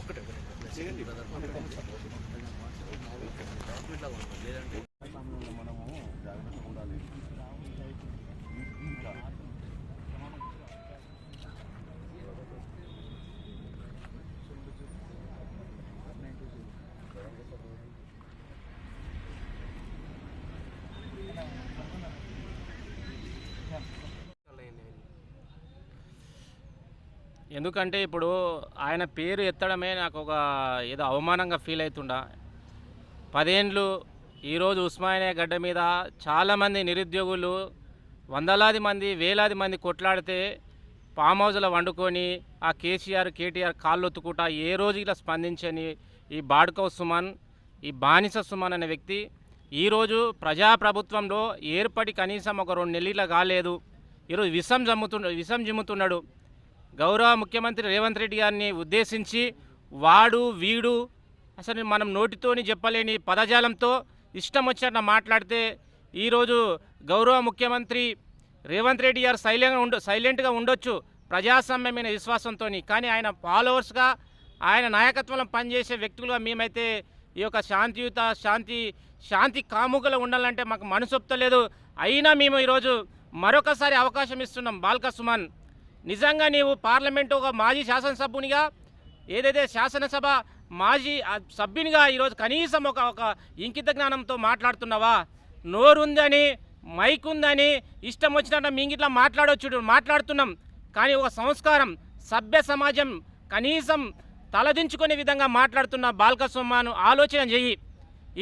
ఒకటే ఒకటే. లేదంటే ఎందుకంటే ఇప్పుడు ఆయన పేరు ఎత్తడమే నాకు ఒక ఏదో అవమానంగా ఫీల్ అవుతుండా. పదేండ్లు ఈరోజు ఉస్మానియా గడ్డ మీద చాలామంది నిరుద్యోగులు వందలాది మంది వేలాది మంది కొట్లాడితే ఫామ్ హౌస్లో వండుకొని ఆ కేసీఆర్ కేటీఆర్ కాళ్ళు ఒత్తుకుంటా ఏ రోజు ఇలా స్పందించని ఈ బాడ్కవ్ సుమన్ ఈ బానిస సుమన్ అనే వ్యక్తి ఈరోజు ప్రజాప్రభుత్వంలో ఏర్పడి కనీసం ఒక రెండు నెలల కాలేదు. ఈరోజు విషం జమ్ముతు విషం జిమ్ముతున్నాడు. గౌరవ ముఖ్యమంత్రి రేవంత్ రెడ్డి గారిని ఉద్దేశించి వాడు వీడు అసలు మనం నోటితోని చెప్పలేని పదజాలంతో ఇష్టం వచ్చినట్టు మాట్లాడితే ఈరోజు గౌరవ ముఖ్యమంత్రి రేవంత్ రెడ్డి గారు సైలెంట్గా ఉండ సైలెంట్గా ఉండొచ్చు ప్రజాస్వామ్యమైన విశ్వాసంతో కానీ ఆయన ఫాలోవర్స్గా ఆయన నాయకత్వంలో పనిచేసే వ్యక్తులుగా మేమైతే ఈ యొక్క శాంతియుత శాంతి శాంతి కాముకలు ఉండాలంటే మాకు మనసొప్తలేదు అయినా మేము ఈరోజు మరొకసారి అవకాశం ఇస్తున్నాం. బాల్క సుమన్. నిజంగా నీవు పార్లమెంటు ఒక మాజీ శాసనసభ్యునిగా ఏదైతే శాసనసభ మాజీ సభ్యునిగా ఈరోజు కనీసం ఒక ఒక ఇంకిత జ్ఞానంతో మాట్లాడుతున్నావా? నోరుందని మైక్ ఉందని ఇష్టం వచ్చినట్టు మీ ఇట్లా మాట్లాడవచ్చు మాట్లాడుతున్నాం. కానీ ఒక సంస్కారం సభ్య సమాజం కనీసం తలదించుకునే విధంగా మాట్లాడుతున్న బాల్క సొమ్మాను ఆలోచన చెయ్యి.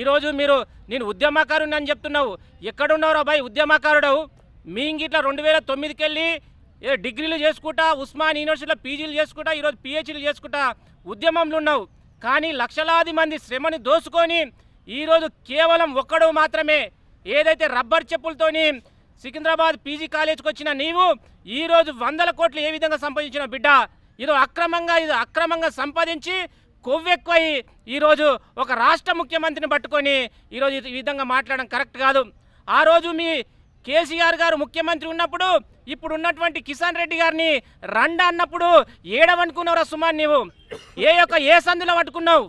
ఈరోజు మీరు నేను ఉద్యమకారుని అని చెప్తున్నావు. ఎక్కడున్నారో బాయ్ ఉద్యమకారుడవు? మీ ఇంగిట్లా రెండు వేల తొమ్మిదికి వెళ్ళి ఏ డిగ్రీలు చేసుకుంటా ఉస్మాన్ యూనివర్సిటీలో పీజీలు చేసుకుంటా ఈరోజు పిహెచ్లు చేసుకుంటా ఉద్యమంలో ఉన్నావు. కానీ లక్షలాది మంది శ్రమని దోసుకొని ఈరోజు కేవలం ఒక్కడు మాత్రమే ఏదైతే రబ్బర్ చెప్పులతోని సికింద్రాబాద్ పీజీ కాలేజ్కి వచ్చిన నీవు ఈరోజు వందల కోట్లు ఏ విధంగా సంపాదించిన బిడ్డ? ఇది అక్రమంగా ఇది అక్రమంగా సంపాదించి కొవ్వెక్కువై ఈరోజు ఒక రాష్ట్ర ముఖ్యమంత్రిని పట్టుకొని ఈరోజు ఈ విధంగా మాట్లాడడం కరెక్ట్ కాదు. ఆ రోజు మీ కేసీఆర్ గారు ముఖ్యమంత్రి ఉన్నప్పుడు ఇప్పుడు ఉన్నటువంటి కిషన్ రెడ్డి గారిని రండ అన్నప్పుడు ఏడవనుకున్నావురా సుమాన్ నీవు? ఏ యొక్క ఏ సందులో పట్టుకున్నావు?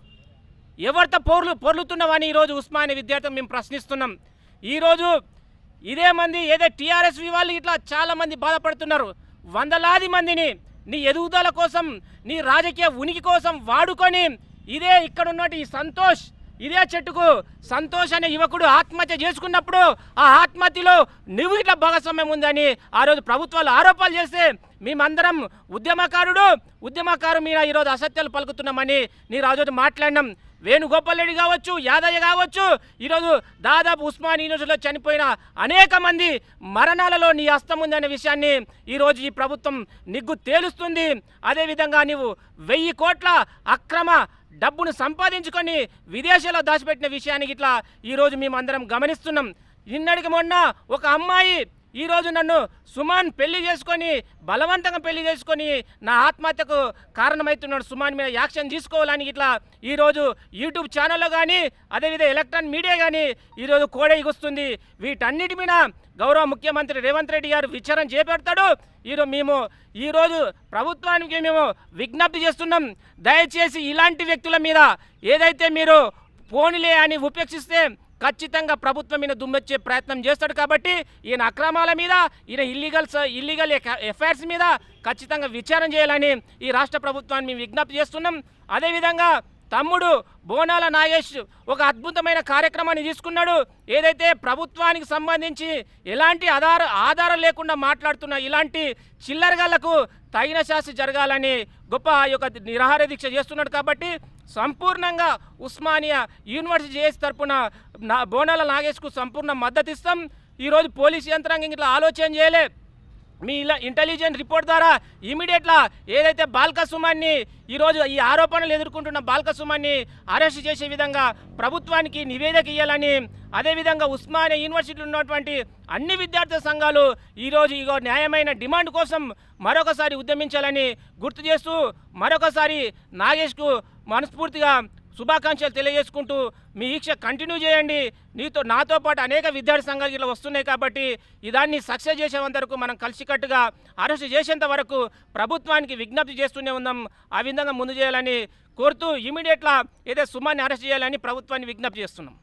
ఎవరితో పొర్లు పొర్లుతున్నావని ఈరోజు ఉస్మానియా విద్యార్థులు? మేము ప్రశ్నిస్తున్నాం. ఈరోజు ఇదే మంది ఏదో టీఆర్ఎస్ వాళ్ళు ఇట్లా చాలామంది బాధపడుతున్నారు. వందలాది మందిని నీ ఎదుగుదల కోసం నీ రాజకీయ ఉనికి కోసం వాడుకొని ఇదే ఇక్కడ ఉన్నట్టు ఈ సంతోష్ ఇదే చెట్టుకు సంతోష్ అనే యువకుడు ఆత్మహత్య చేసుకున్నప్పుడు ఆ ఆత్మహత్యలో నువ్వు ఇట్లా భాగస్వామ్యం ఉందని ఆ రోజు ప్రభుత్వాలు ఆరోపణలు చేస్తే మేమందరం ఉద్యమకారుడు ఉద్యమకారు మీద ఈరోజు అసత్యాలు పలుకుతున్నామని నీ రోజు మాట్లాడినాం. వేణుగోపాల్ రెడ్డి కావచ్చు యాదయ్య కావచ్చు ఈరోజు దాదాపు ఉస్మాన్ యూనివర్సిటీలో చనిపోయిన అనేక మంది మరణాలలో నీ హస్తం ఉందనే విషయాన్ని ఈరోజు ఈ ప్రభుత్వం నిగ్గు తేలుస్తుంది. అదేవిధంగా నీవు వెయ్యి కోట్ల అక్రమ డబ్బును సంపాదించుకొని విదేశాల్లో దాచిపెట్టిన విషయానికి ఇట్లా ఈరోజు మేమందరం గమనిస్తున్నాం. నిన్నటికి మొన్న ఒక అమ్మాయి ఈరోజు నన్ను సుమాన్ పెళ్ళి చేసుకొని బలవంతంగా పెళ్ళి చేసుకొని నా ఆత్మహత్యకు కారణమవుతున్నాడు సుమాన్ మీద యాక్షన్ తీసుకోవాలని ఇట్లా ఈరోజు యూట్యూబ్ ఛానల్లో కానీ అదేవిధంగా ఎలక్ట్రానిక్ మీడియా కానీ ఈరోజు కోడెగిస్తుంది వీటన్నిటి మీద గౌరవ ముఖ్యమంత్రి రేవంత్ రెడ్డి గారు విచారణ చేపడతాడు. ఈరోజు మేము ఈరోజు ప్రభుత్వానికి మేము విజ్ఞప్తి చేస్తున్నాం. దయచేసి ఇలాంటి వ్యక్తుల మీద ఏదైతే మీరు ఫోన్లే అని ఉపేక్షిస్తే ఖచ్చితంగా ప్రభుత్వం మీద దుమ్మెచ్చే ప్రయత్నం చేస్తాడు కాబట్టి ఈయన అక్రమాల మీద ఈయన ఇల్లీగల్ ఇల్లీగల్ ఎఫ్ఐఆర్స్ మీద ఖచ్చితంగా విచారణ చేయాలని ఈ రాష్ట్ర ప్రభుత్వాన్ని మేము విజ్ఞప్తి చేస్తున్నాం. అదేవిధంగా తమ్ముడు బోనాల నాగేష్ ఒక అద్భుతమైన కార్యక్రమాన్ని తీసుకున్నాడు. ఏదైతే ప్రభుత్వానికి సంబంధించి ఎలాంటి ఆధార ఆధారం లేకుండా మాట్లాడుతున్న ఇలాంటి చిల్లరగాళ్ళకు తగిన శాస్తి జరగాలని గొప్ప యొక్క నిరాహార దీక్ష చేస్తున్నాడు కాబట్టి సంపూర్ణంగా ఉస్మానియా యూనివర్సిటీ జేఎస్ తరఫున నా బోనాల నాగేష్కు సంపూర్ణ మద్దతు ఇస్తాం ఈరోజు పోలీస్ యంత్రాంగం ఇట్లా ఆలోచన చేయలే. మీ ఇలా ఇంటెలిజెన్స్ రిపోర్ట్ ద్వారా ఇమీడియట్లా ఏదైతే బాల్క సుమాన్ని ఈరోజు ఈ ఆరోపణలు ఎదుర్కొంటున్న బాల్క సుమాన్ని అరెస్ట్ చేసే విధంగా ప్రభుత్వానికి నివేదిక ఇవ్వాలని అదేవిధంగా ఉస్మానియా యూనివర్సిటీలో ఉన్నటువంటి అన్ని విద్యార్థి సంఘాలు ఈరోజు ఇగో న్యాయమైన డిమాండ్ కోసం మరొకసారి ఉద్యమించాలని గుర్తు చేస్తూ మరొకసారి నాగేష్కు మనస్ఫూర్తిగా శుభాకాంక్షలు తెలియజేసుకుంటూ మీ ఈక్ష కంటిన్యూ చేయండి. నీతో నాతో పాటు అనేక విద్యార్థి సంఘాలు ఇట్లా వస్తున్నాయి కాబట్టి ఇదాన్ని సక్సెస్ చేసేంత వరకు మనం కలిసికట్టుగా అరెస్ట్ చేసేంత వరకు ప్రభుత్వానికి విజ్ఞప్తి చేస్తూనే ఉందాం. ఆ విధంగా ముందు చేయాలని కోరుతూ ఇమీడియట్లా ఏదో సుమాన్ని అరెస్ట్ చేయాలని ప్రభుత్వాన్ని విజ్ఞప్తి చేస్తున్నాం.